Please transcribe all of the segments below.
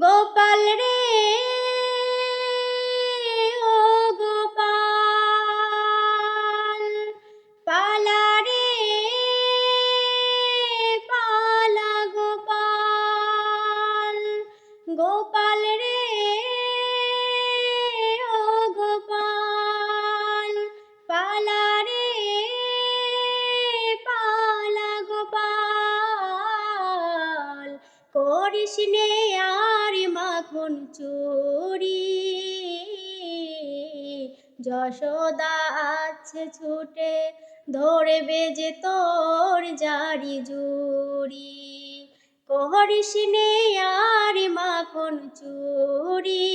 গোপাল রে, ও গোপাল। পালা রে, পালা গোপাল। গোপাল রে, ও গোপাল। পালা রে, পালা গোপাল। করিস নে চুরি। যশোদা আছে ছুটে ধরবে যে তোর জারি জুরি করিস নে আর মাখন চুরি।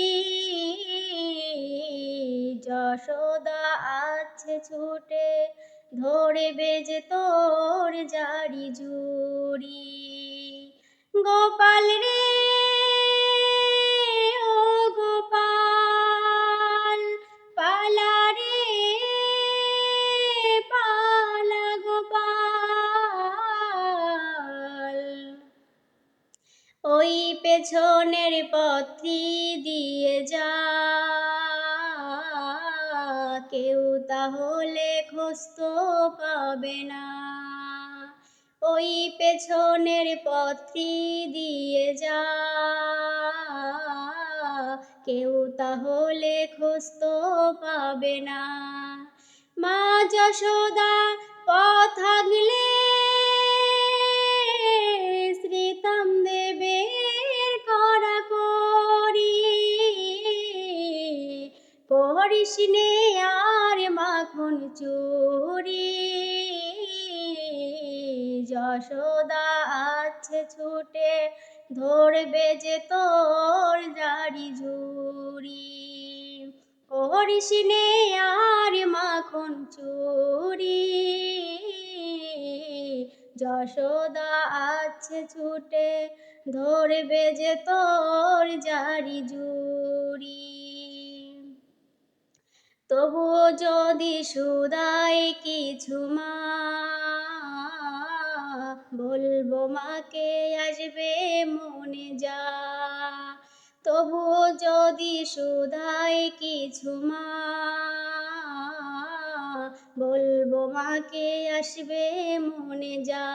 যশোদা আছে ছুটে ধরবে যে তোর জারি জুরি গোপাল রে পেছনের পথি দিয়ে যা। কেউ তাহলে খোস্ত পাবে না। ওই পেছনের পথি দিয়ে যা। কেউ তাহলে খোস্ত পাবে না। মা যশোদা পথ আগলে করিস নে আর মাখন চুরি। যশোদা আছে ছুটে ধরবে যে তোর জারি ঝুরি করিস নে আর মাখন চুরি। যশোদা আছে ছুটে ধরবে যে তোর জারি জুরি তবুও যদি সুদাই কিছু মা, বলব মাকে আসবে মনে যা। তবুও যদি সুদাই কিছু মা, বলব মাকে আসবে মনে যা।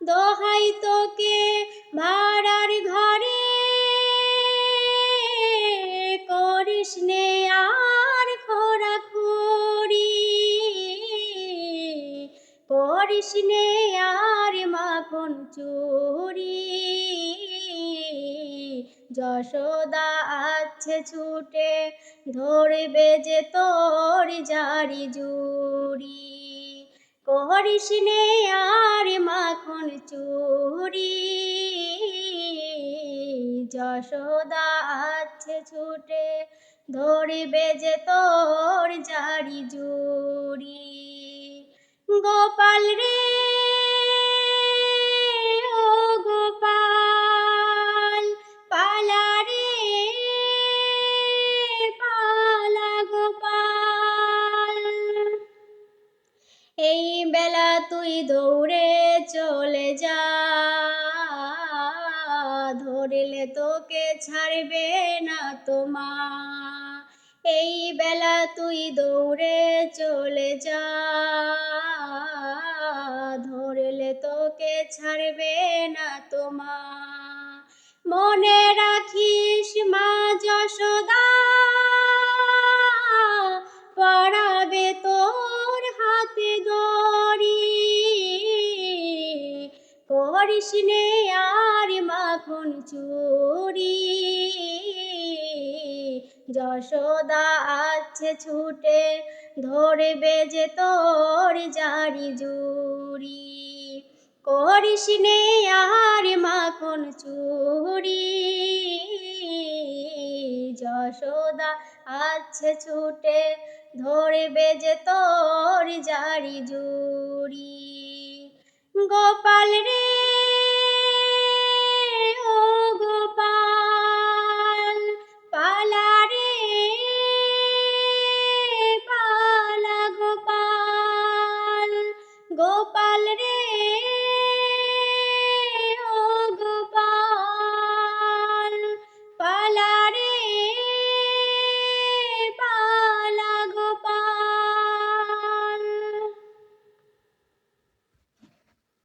দোহাই তোকে ভাড়ার ঘরে করিস নে আর মাখন চুরি। যশোদা আছে ছুটে ধরবে যে তোর জারি জুরি করিস নে আর মাখন চুরি। যশোদা আছে ছুটে ধরবে যে তোর জারি জুরি গোপাল রে গোপাল, পালা রে, পালা গোপাল। এই বেলা তুই দৌড়ে চলে যা, ধরলে তোকে ছাড়বে না তোমা এই বেলা তুই দৌড়ে চলে যা ধরলে তোকে ছাড়বে না তোমা। মনে রাখিস মা যশোদা, পড়াবে তোর হাতে দড়ি। করিস নে আর মাখন চুরি। যশোদা আছে ছুটে, ধরবে যে তোর জারি জুরি করিস নে আর মাখন চুরি। যশোদা আছে ছুটে ধরবে যে তোর জারি জুরি গোপাল রে